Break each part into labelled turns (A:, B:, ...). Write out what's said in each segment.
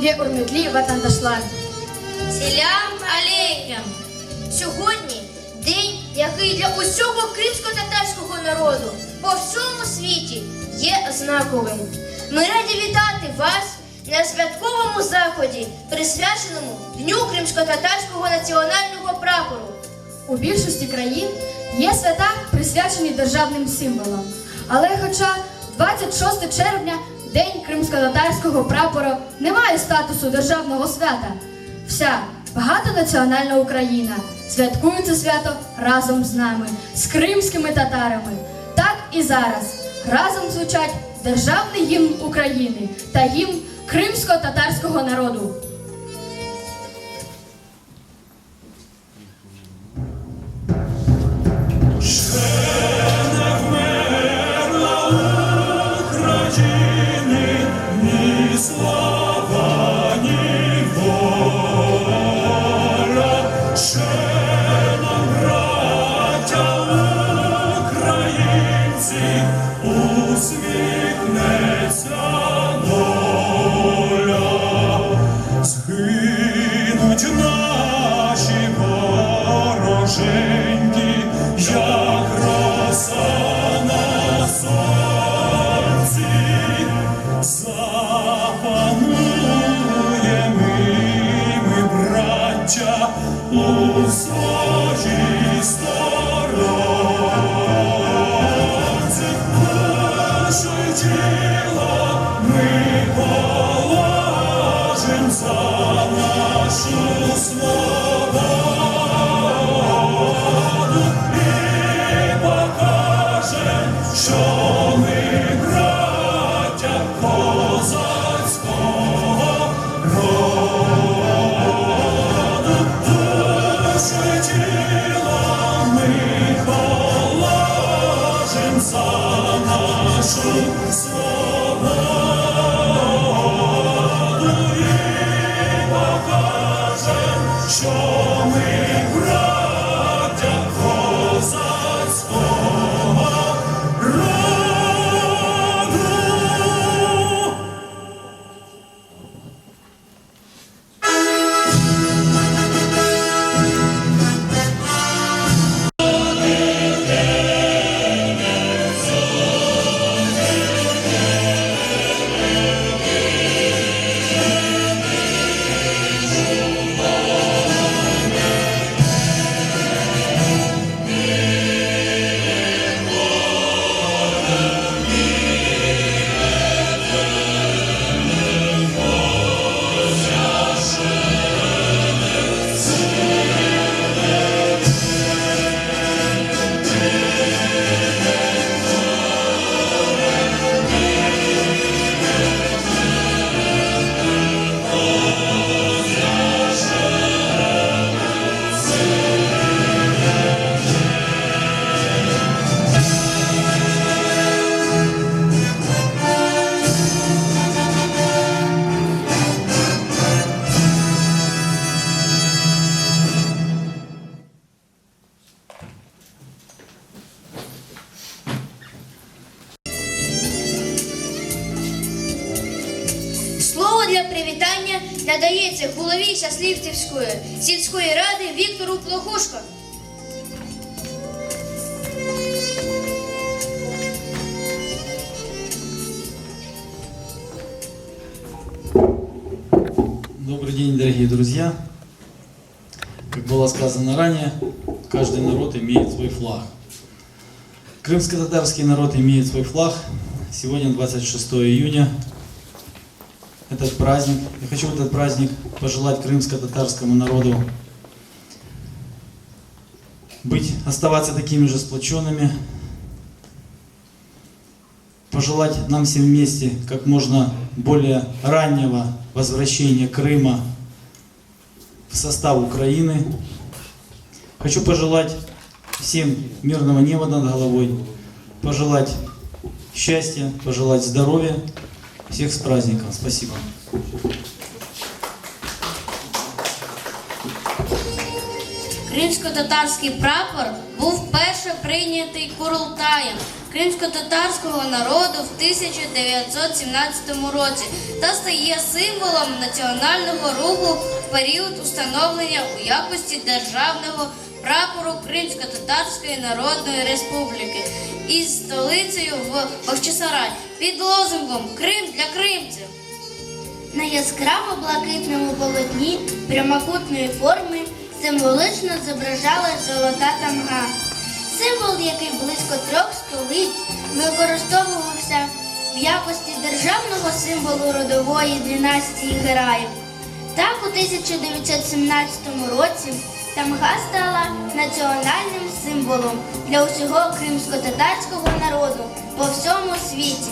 A: сайгали є урметлі ватандашлар.
B: Селям алейкем! Сьогодні день, який для усього кримсько-татарського народу по всьому світі є знаковим. Ми раді вітати вас на святковому заході, присвяченому Дню кримсько-татарського національного прапору.
A: У більшості країн є свята, присвячені державним символам. Але хоча 26 червня, День кримсько-татарського прапора, не має статусу державного свята. Вся багатонаціональна Україна святкує це свято разом з нами, з кримськими татарами. Так і зараз разом звучать державний гімн України та гімн кримсько-татарського народу.
B: привітання надається голові Щасливцівської сільської ради Віктору Плохушко.
C: Добрый день, дорогие друзья. Как было сказано ранее, каждый народ имеет свой флаг. Крымско-татарский народ имеет свой флаг. Сегодня 26 июня. этот праздник. Я хочу этот праздник пожелать крымско-татарскому народу быть, оставаться такими же сплоченными, пожелать нам всем вместе как можно более раннего возвращения Крыма в состав Украины. Хочу пожелать всем мирного неба над головой, пожелать счастья, пожелать здоровья. Всех с праздником. Спасибо.
B: Кримсько-татарський прапор був вперше прийнятий Курултаєм кримсько-татарського народу в 1917 році та стає символом національного руху в період установлення у якості державного прапору Кримсько-Татарської Народної Республіки із столицею в Бахчисарай під лозунгом Крим для кримців.
D: На яскраво блакитному полотні прямокутної форми символично зображалась золота тамга. Символ, який близько трьох століть використовувався в якості державного символу родової династії Гераїв. Так, у 1917 році тамга стала національним символом для усього кримсько-татарського народу по всьому світі.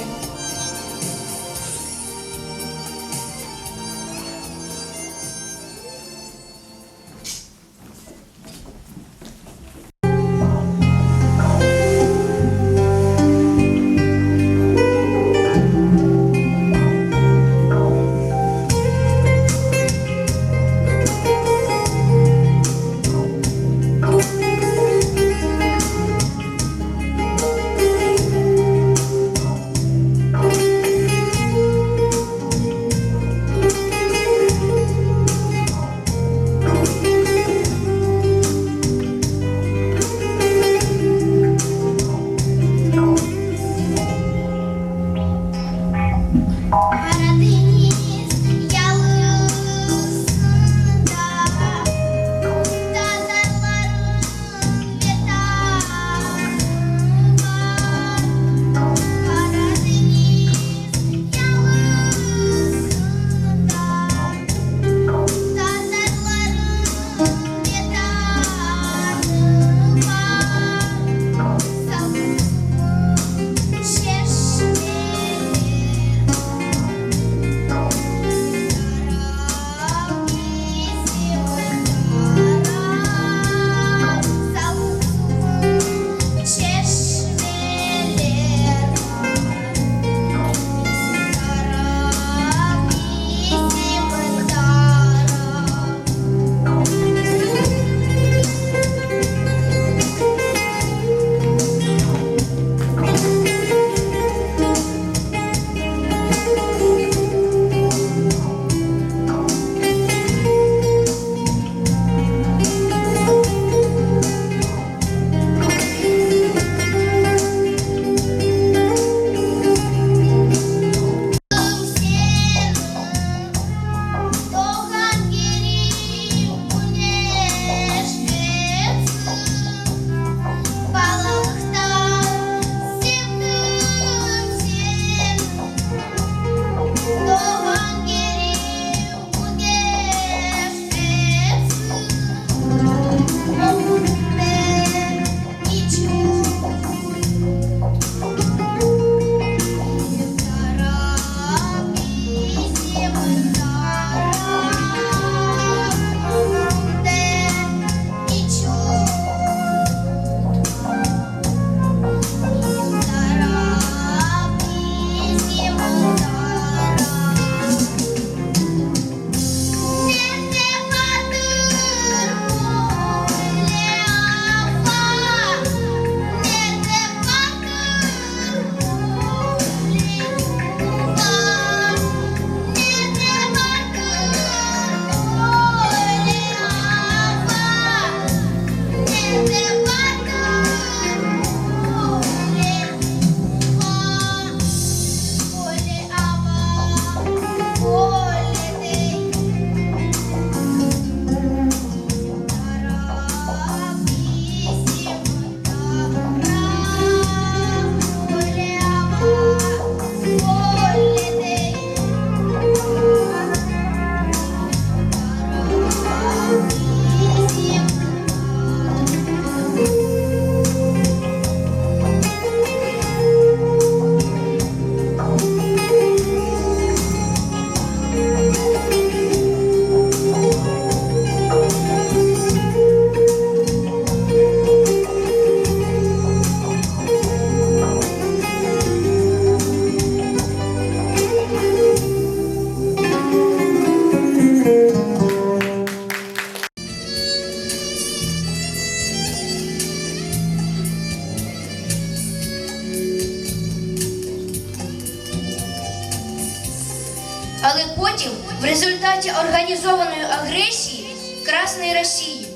D: Організованої агресії Красної Росії,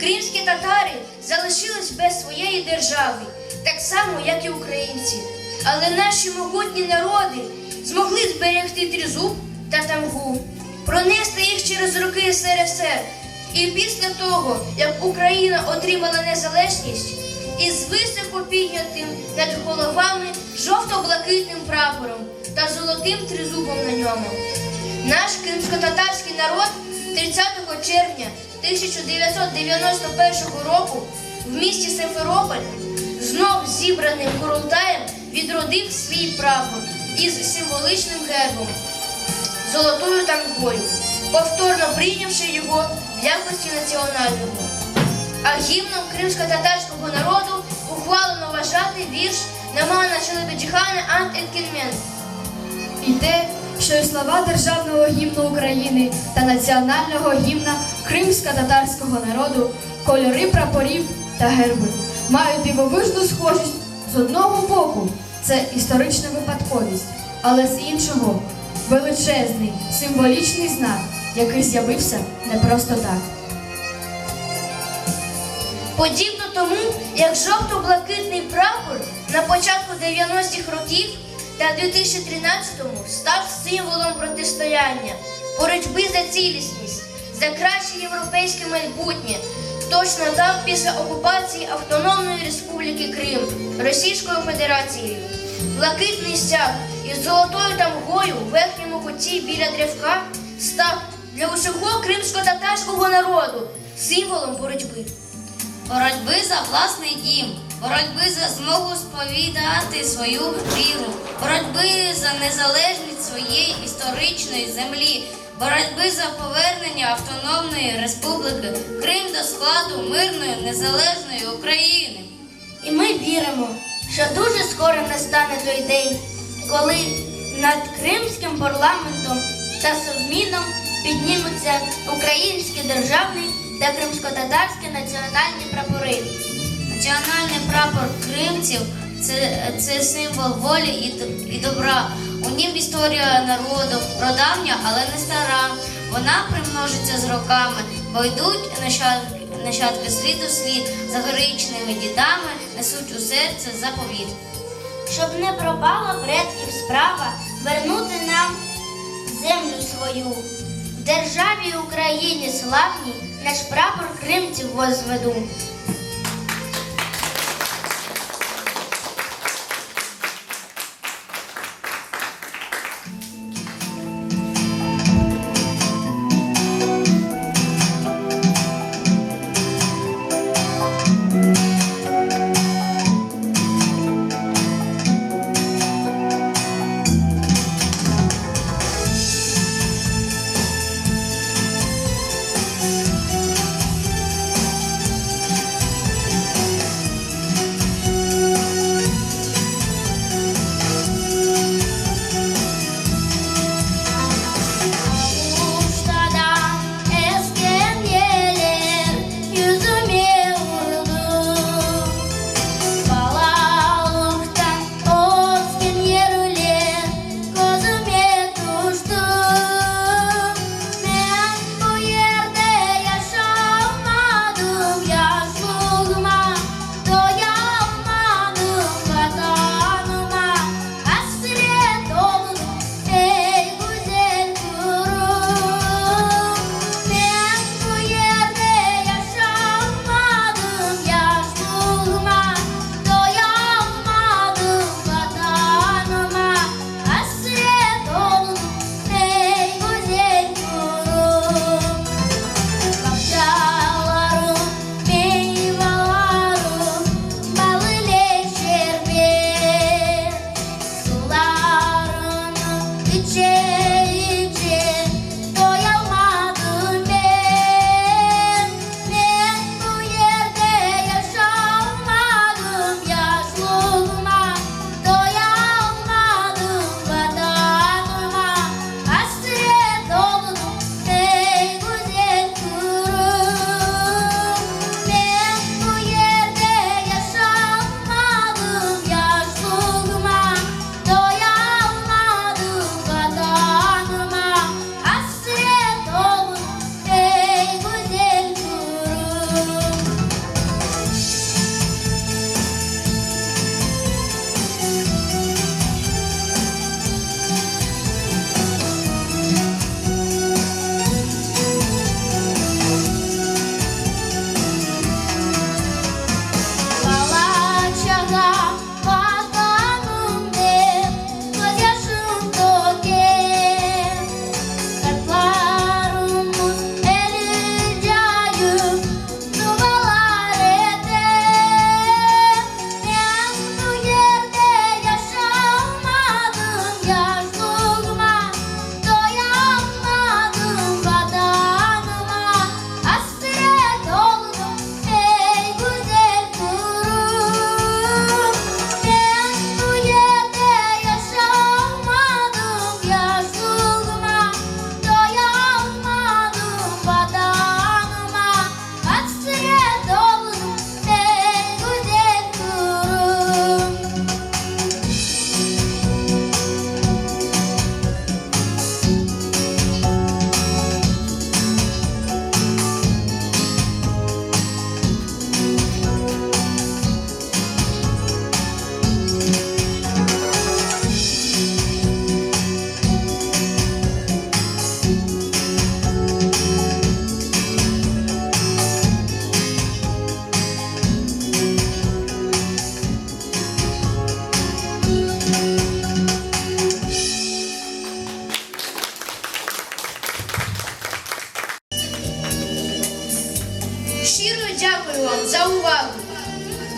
D: кримські татари залишились без своєї держави, так само, як і українці. Але наші могутні народи змогли зберегти тризуб та тамгу, пронести їх через роки СРСР. І після того, як Україна отримала незалежність, із високо піднятим над головами жовто-блакитним прапором та золотим тризубом на ньому. Наш кримсько-татарський народ 30 червня 1991 року в місті Симферополь знов зібраним Курултаєм відродив свій прапор із символичним гербом золотою тангою, повторно прийнявши його в якості національного. А гімном кримсько-татарського народу ухвалено вважати вірш Намана Челебеджихана Ант Еткінмен.
E: І те, що і слова державного гімну України та національного гімна кримсько-татарського народу, кольори прапорів та герби мають дивовижну схожість з одного боку це історична випадковість, але з іншого величезний символічний знак, який з'явився не просто так.
D: Подібно тому, як жовто-блакитний прапор на початку 90-х років та 2013-му став символом протистояння, боротьби за цілісність, за краще європейське майбутнє. Точно так після окупації Автономної Республіки Крим Російською Федерацією. Блакитний стяг із золотою тамгою в верхньому куті біля древка став для усього кримсько-татарського народу символом боротьби.
B: боротьби за власний дім, боротьби за змогу сповідати свою віру, боротьби за незалежність своєї історичної землі, боротьби за повернення Автономної Республіки Крим до складу мирної незалежної України.
D: І ми віримо, що дуже скоро настане той день, коли над кримським парламентом та Совміном піднімуться український державний та кримсько-татарські національні прапори.
B: Національний прапор кримців це, це символ волі і, і добра. У нім історія народу, продавня, але не стара. Вона примножиться з роками, бо йдуть нащадки, нащадки слід у слід за героїчними дідами, несуть у серце заповіт.
D: Щоб не пропала предків справа вернути нам землю свою. В державі Україні славній наш прапор кримців возведу.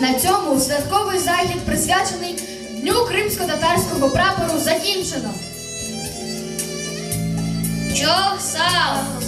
E: На цьому святковий захід, присвячений Дню кримсько-татарського прапору, закінчено.
B: Сав!